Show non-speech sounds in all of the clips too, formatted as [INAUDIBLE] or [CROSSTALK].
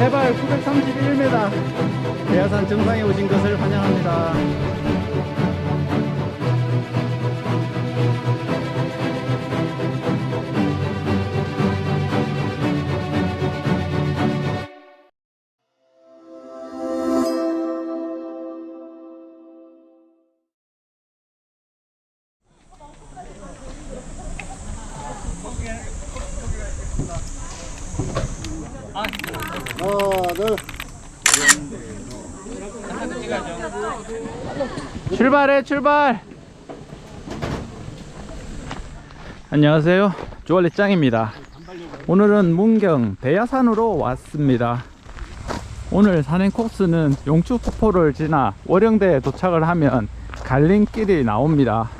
해발 931m 대야산 정상에 오신 것을 출발해 출발. 안녕하세요. 주얼리 짱입니다. 오늘은 문경 대야산으로 왔습니다. 오늘 산행 코스는 용추 폭포를 지나 월영대에 도착을 하면 갈림길이 나옵니다.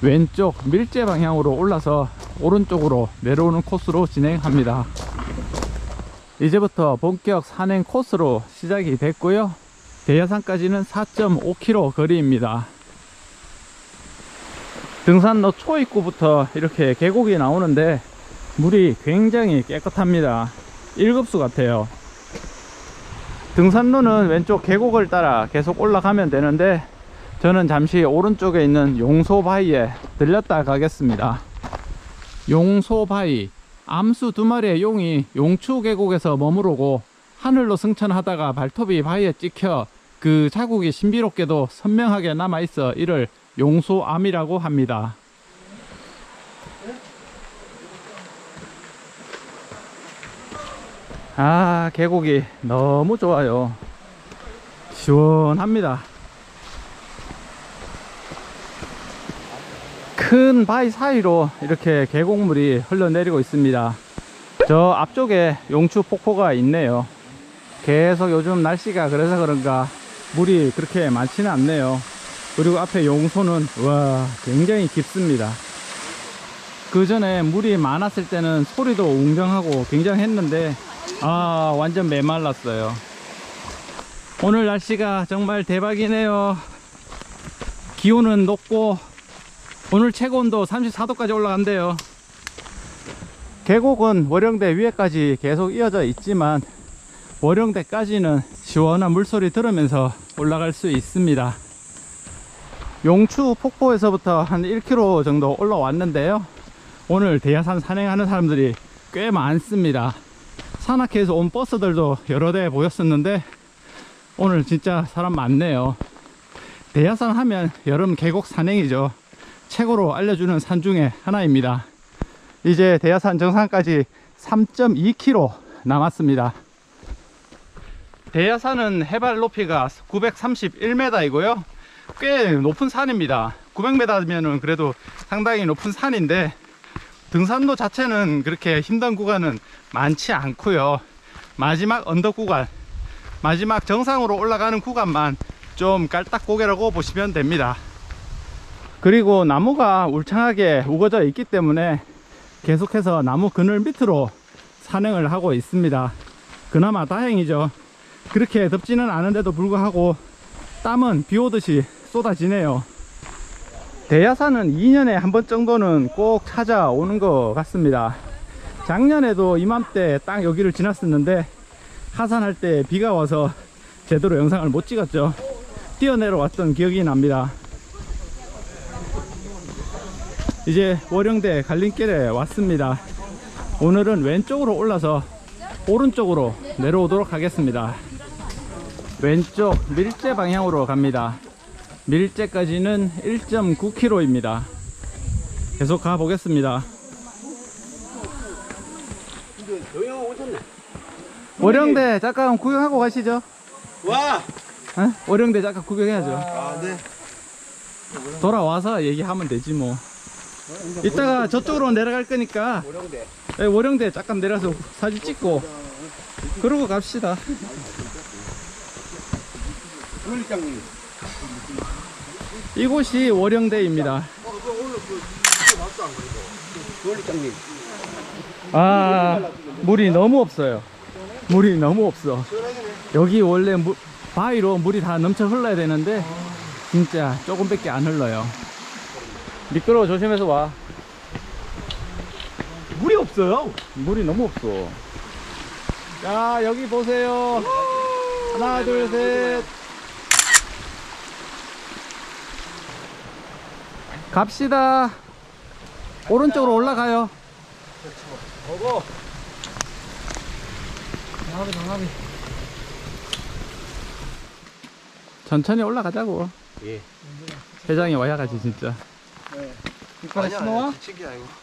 왼쪽 밀제 방향으로 올라서 오른쪽으로 내려오는 코스로 진행합니다. 이제부터 본격 산행 코스로 시작이 됐고요 대야산까지는 4.5km 거리입니다. 등산로 초입구부터 이렇게 계곡이 나오는데 물이 굉장히 깨끗합니다. 1급수 같아요. 등산로는 왼쪽 계곡을 따라 계속 올라가면 되는데 저는 잠시 오른쪽에 있는 용소바위에 들렸다 가겠습니다. 용소바위 암수 두 마리의 용이 용추 계곡에서 머무르고 하늘로 승천하다가 발톱이 바위에 찍혀 그 자국이 신비롭게도 선명하게 남아있어 이를 용소암이라고 합니다. 아 계곡이 너무 좋아요. 시원합니다. 큰 바위 사이로 이렇게 계곡물이 흘러내리고 있습니다. 저 앞쪽에 용추 폭포가 있네요. 계속 요즘 날씨가 그래서 그런가 물이 그렇게 많지는 않네요. 그리고 앞에 용소는 와 굉장히 깊습니다. 그 전에 물이 많았을 때는 소리도 웅장하고 굉장했는데 아 완전 메말랐어요. 오늘 날씨가 정말 대박이네요. 기온은 높고 오늘 최고 온도 34도까지 올라간대요. 계곡은 월영대 위에까지 계속 이어져 있지만 월영대까지는 시원한 물소리 들으면서 올라갈 수 있습니다. 용추 폭포에서부터 한 1km 정도 올라왔는데요. 오늘 대야산 산행하는 사람들이 꽤 많습니다. 산악회에서 온 버스들도 여러 대 보였었는데 오늘 진짜 사람 많네요. 대야산 하면 여름 계곡 산행이죠. 최고로 알려주는 산 중에 하나입니다. 이제 대야산 정상까지 3.2km 남았습니다. 대야산은 해발 높이가 931m이고요. 꽤 높은 산입니다. 900m면은 그래도 상당히 높은 산인데 등산로 자체는 그렇게 힘든 구간은 많지 않고요. 마지막 언덕 구간, 마지막 정상으로 올라가는 구간만 좀 깔딱 고개라고 보시면 됩니다. 그리고 나무가 울창하게 우거져 있기 때문에 계속해서 나무 그늘 밑으로 산행을 하고 있습니다. 그나마 다행이죠. 그렇게 덥지는 않은데도 불구하고 땀은 비 오듯이 쏟아지네요. 대야산은 2년에 한 번 정도는 꼭 찾아오는 것 같습니다. 작년에도 이맘때 딱 여기를 지났었는데 하산할 때 비가 와서 제대로 영상을 못 찍었죠. 뛰어내려왔던 기억이 납니다. 이제 월영대 갈림길에 왔습니다. 오늘은 왼쪽으로 올라서 오른쪽으로 내려오도록 하겠습니다. 왼쪽 밀제 방향으로 갑니다. 밀제까지는 1.9km입니다. 계속 가 보겠습니다. 월영대 잠깐 구경하고 가시죠. 와! 어? 월영대 잠깐 구경해야죠. 아, 네. 돌아와서 얘기하면 되지 뭐. 이따가 저쪽으로 내려갈 거니까 오령대. 예, 월영대 잠깐 내려서 사진 찍고 그러고 갑시다. 주얼리장님. 이곳이 월영대입니다. 아 물이 너무 없어요. 물이 너무 없어. 여기 원래 물, 바위로 물이 다 넘쳐 흘러야 되는데 진짜 조금밖에 안 흘러요. 미끄러워 조심해서 와. 물이 없어요. 물이 너무 없어. 자, 여기 보세요. 하나, 둘, 셋. 갑시다. 오른쪽으로 올라가요. 보고. 강하비, 강하비. 천천히 올라가자고. 예. 회장이 와야 가지, 진짜. 이빨에 신호와?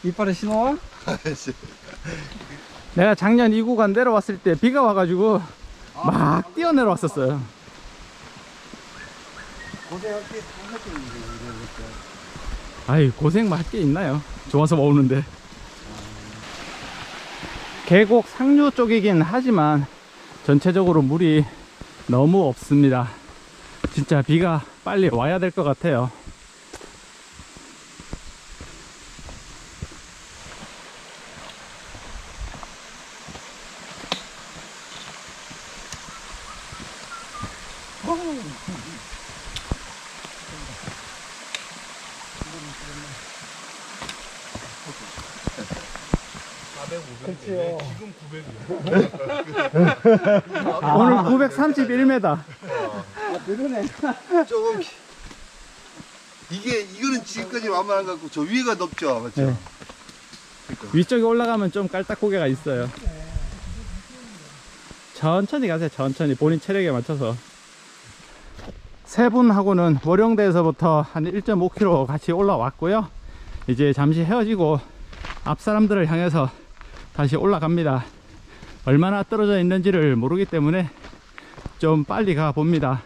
이빨에 신호와? [LAUGHS] 내가 작년 이 구간 내려왔을 때 비가 와가지고 막 뛰어 내려왔었어요. 고생할게. 아이 고생 할게 있나요? 좋아서 모으는데. 계곡 상류 쪽이긴 하지만 전체적으로 물이 너무 없습니다. 진짜 비가 빨리 와야 될 것 같아요. 오늘 931m. 아, 그러네. 조금 이게 이거는 지금까지 완만한 것 같고 저 위에가 높죠 맞죠? 네. 위쪽에 올라가면 좀 깔딱고개가 있어요. 천천히 가세요. 천천히 본인 체력에 맞춰서. 세 분하고는 월영대에서부터 한 1.5km 같이 올라왔고요. 이제 잠시 헤어지고 앞 사람들을 향해서 다시 올라갑니다. 얼마나 떨어져 있는지를 모르기 때문에 좀 빨리 가 봅니다.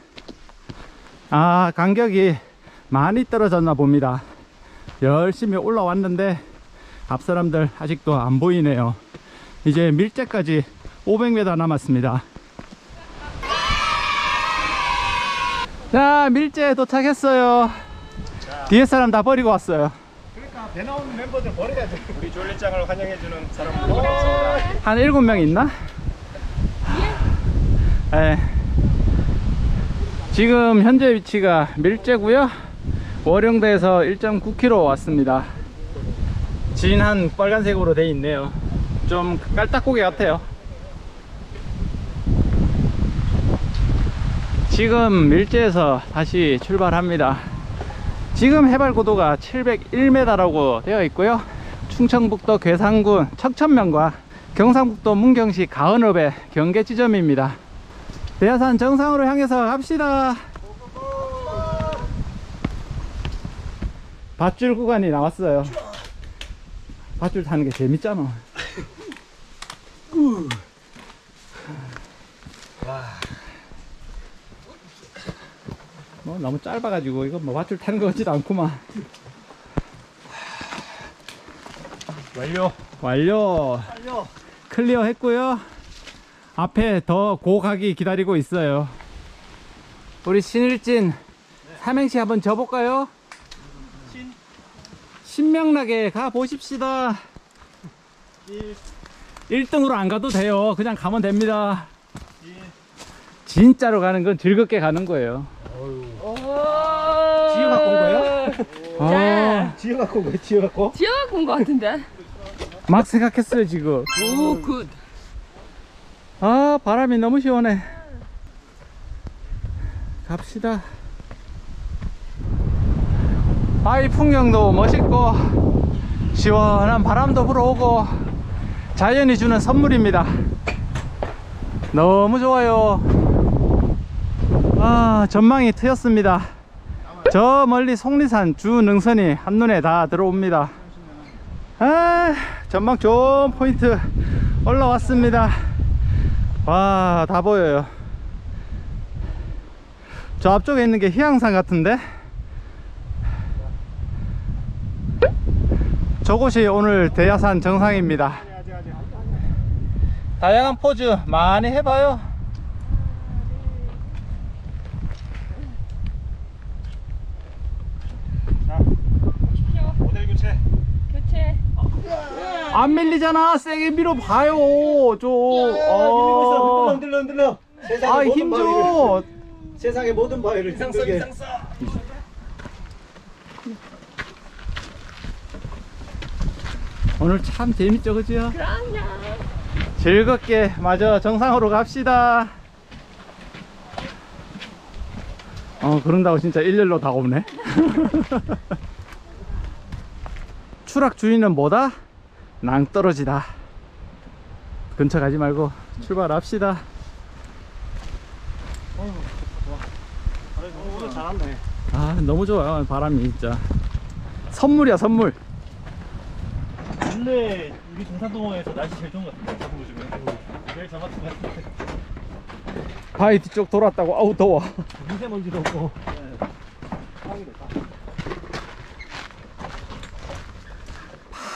아, 간격이 많이 떨어졌나 봅니다. 열심히 올라왔는데 앞 사람들 아직도 안 보이네요. 이제 밀제까지 500m 남았습니다. 자, 밀제 도착했어요. 뒤에 사람 다 버리고 왔어요. 그러니까 배 나오는 멤버들 버려야 돼. 우리 졸리장을 환영해주는 사람들 한 7명 있나? 예. 지금 현재 위치가 밀제고요. 월영대에서 1.9km 왔습니다. 진한 빨간색으로 돼 있네요. 좀 깔딱고개 같아요. 지금 밀제에서 다시 출발합니다. 지금 해발 고도가 701m라고 되어 있고요. 충청북도 괴산군 척천면과 경상북도 문경시 가은읍의 경계 지점입니다. 대야산 정상으로 향해서 갑시다. 밧줄 구간이 나왔어요. 밧줄 타는 게 재밌잖아. 뭐 너무 짧아가지고 이거 뭐 밧줄 타는 것 같지도 않구만. 완료. 완료. 완료. 클리어 했고요. 앞에 더 고각이 기다리고 있어요. 우리 신일진 삼행시 한번 져볼까요? 신. 신명나게 가 보십시다. 일. 1등으로 안 가도 돼요. 그냥 가면 됩니다. 일. 진짜로 가는 건 즐겁게 가는 거예요. 지효 갖고 온 거예요? 어, 지효 갖고 온 거예요? 지효 갖고? 지어 갖고 온것 같은데? 막 생각했어요, 지금. 오, 굿. 아, 바람이 너무 시원해. 갑시다. 아, 이 풍경도 멋있고, 시원한 바람도 불어오고, 자연이 주는 선물입니다. 너무 좋아요. 아, 전망이 트였습니다. 저 멀리 속리산 주 능선이 한눈에 다 들어옵니다. 아, 전망 좋은 포인트 올라왔습니다. 와, 다 보여요. 저 앞쪽에 있는 게 희양산 같은데? 저곳이 오늘 대야산 정상입니다. 다양한 포즈 많이 해봐요. 모델 교체. 교체. 안 밀리잖아. 세게 밀어봐요. 좀. 밀리고 있어. 어. 흔들러 흔들러. 세상의 아, 모든 힘 바위를- 줘. 세상의 모든 바위를 힘들게. 오늘 참 재밌죠, 그죠? 그럼요. 즐겁게 마저 정상으로 갑시다. 어, 그런다고 진짜 일렬로 다 오네. [LAUGHS] 추락 주의는 뭐다? 낭떠러지다. 근처 가지 말고 출발합시다. 오늘. 아, 너무 좋아요. 바람이 진짜. 선물이야, 선물. 원래 우리 동산동호회에서 날씨 제일 좋은 것 같은데 제일 잘 맞춘 것 같은데 바위 뒤쪽 돌았다고. 아우, 더워. 미세먼지도 없고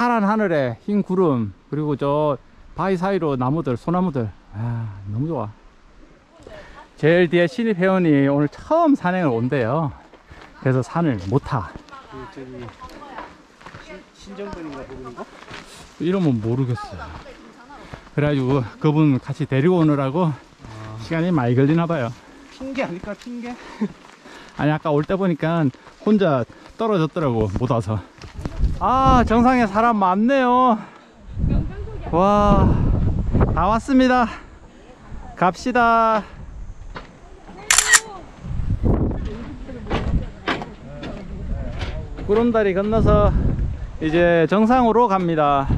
파란 하늘에 흰 구름 그리고 저 바위 사이로 나무들 소나무들. 아 너무 좋아. 제일 뒤에 신입 회원이 오늘 처음 산행을 온대요. 그래서 산을 못타. 저기 신정근인가 그분인가? 이러면 모르겠어요. 그래가지고 그분 같이 데리고 오느라고 시간이 많이 걸리나 봐요. 핑계 아닐까 핑계? 아니 아까 올 때 보니까 혼자 떨어졌더라고 못 와서 아 정상에 사람 많네요. 와 다 왔습니다. 갑시다. 구름다리 건너서 이제 정상으로 갑니다.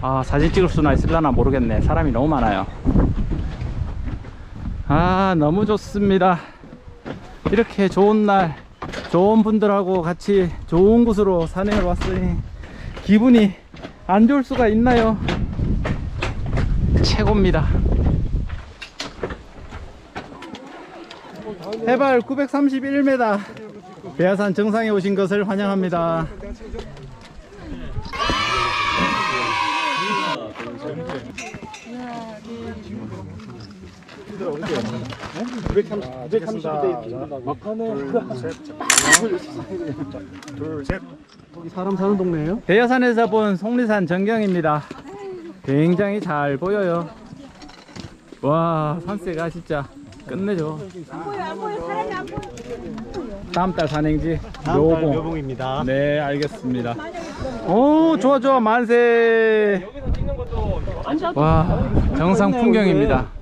아 사진 찍을 수나 있을라나 모르겠네. 사람이 너무 많아요. 아 너무 좋습니다. 이렇게 좋은 날 좋은 분들하고 같이 좋은 곳으로 산행을 왔으니 기분이 안 좋을 수가 있나요? 최고입니다. 해발 931m 배아산 정상에 오신 것을 환영합니다 둘셋 여기 사람 사는 동네예요? 대여산에서 본 속리산 전경입니다. 굉장히 잘 보여요. 와, 산세가 진짜 끝내줘. 다음 달 산행지 묘봉. 묘봉입니다 네, 알겠습니다. 오, 좋아, 좋아, 만세. 와, 정상 풍경입니다.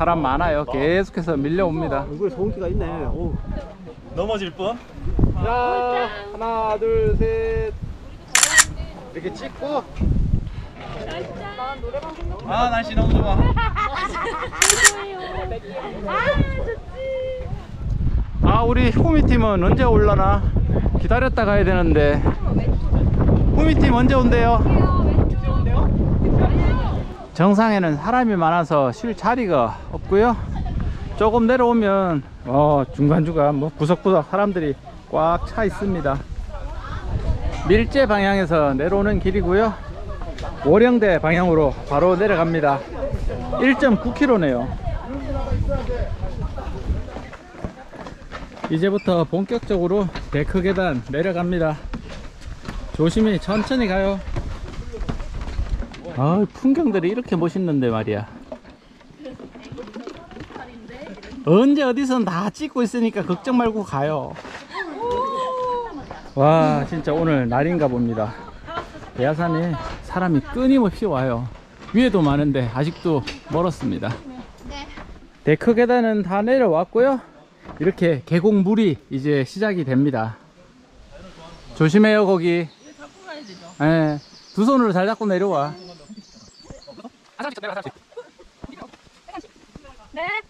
사람 많아요. 계속해서 밀려옵니다. 얼굴에 소음기가 있네 오. 넘어질 뻔? 자, 하나, 둘, 셋. 이렇게 찍고. 아, 날씨 너무 좋아. 아, 우리 후미팀은 언제 올라나? 기다렸다 가야 되는데. 후미팀 언제 온대요? 정상에는 사람이 많아서 쉴 자리가 없고요. 조금 내려오면 어, 중간중간 뭐 구석구석 사람들이 꽉 차 있습니다. 밀제 방향에서 내려오는 길이고요. 월영대 방향으로 바로 내려갑니다. 1.9km네요. 이제부터 본격적으로 데크 계단 내려갑니다. 조심히 천천히 가요. 아, 풍경들이 이렇게 멋있는데 말이야. 언제 어디선 다 찍고 있으니까 걱정 말고 가요. 와, 진짜 오늘 날인가 봅니다. 대야산에 사람이 끊임없이 와요. 위에도 많은데 아직도 멀었습니다. 데크 계단은 다 내려왔고요. 이렇게 계곡물이 이제 시작이 됩니다. 조심해요, 거기. 예, 두 손으로 잘 잡고 내려와. 네.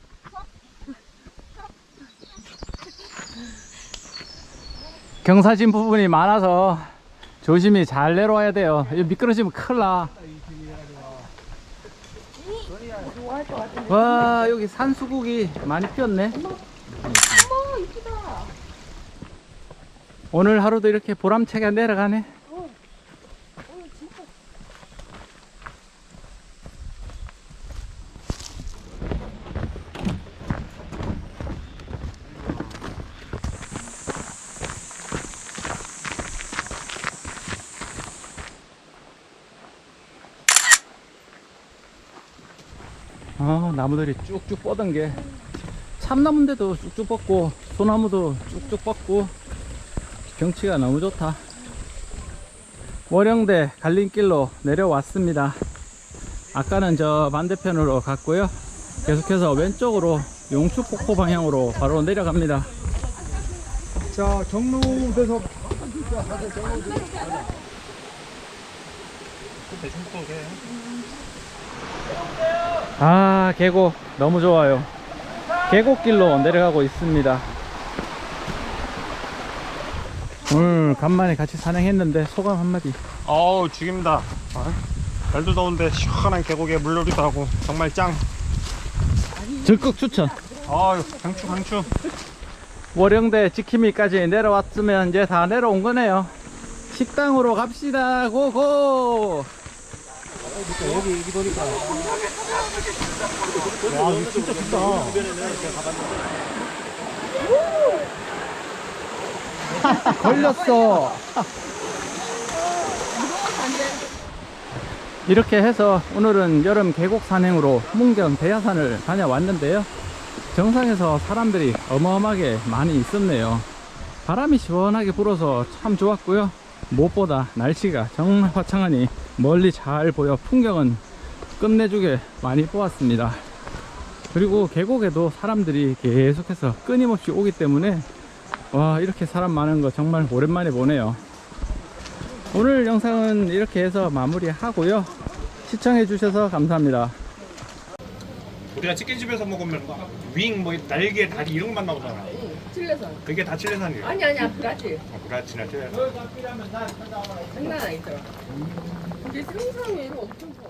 경사진 부분이 많아서 조심히 잘 내려와야 돼요. 미끄러지면 큰일 나. 와, 여기 산수국이 많이 피었네. 오늘 하루도 이렇게 보람차게 내려가네. 아, 나무들이 쭉쭉 뻗은 게 참나무인데도 쭉쭉 뻗고 소나무도 쭉쭉 뻗고 경치가 너무 좋다. 월영대 갈림길로 내려왔습니다. 아까는 저 반대편으로 갔고요. 계속해서 왼쪽으로 용추폭포 방향으로 바로 내려갑니다. 자 경로돼서 아 계곡 너무 좋아요. 계곡길로 내려가고 있습니다. 오늘 간만에 같이 산행했는데 소감 한마디. 어우 죽입니다. 아, 날도 더운데 시원한 계곡에 물놀이도 하고 정말 짱. 적극 추천. 아유 강추 강추. 월영대 지킴이까지 내려왔으면 이제 다 내려온 거네요. 식당으로 갑시다. 고고 와 이거 진짜 좋다 [LAUGHS] 걸렸어. 이렇게 해서 오늘은 여름 계곡 산행으로 문경 대야산을 다녀왔는데요. 정상에서 사람들이 어마어마하게 많이 있었네요. 바람이 시원하게 불어서 참 좋았고요. 무엇보다 날씨가 정말 화창하니 멀리 잘 보여 풍경은 끝내주게 많이 보았습니다. 그리고 계곡에도 사람들이 계속해서 끊임없이 오기 때문에 와 이렇게 사람 많은 거 정말 오랜만에 보네요 오늘 영상은 이렇게 해서 마무리 하고요 시청해 주셔서 감사합니다 우리가 치킨집에서 먹으면 윙, 뭐 날개, 다리 이런 것만 나오잖아 칠레산. 그게 다 칠레산이에요 아니 아니야 브라질. 아, 브라치나 칠레산 장난 아니더라. 근데 생선이 엄청 커.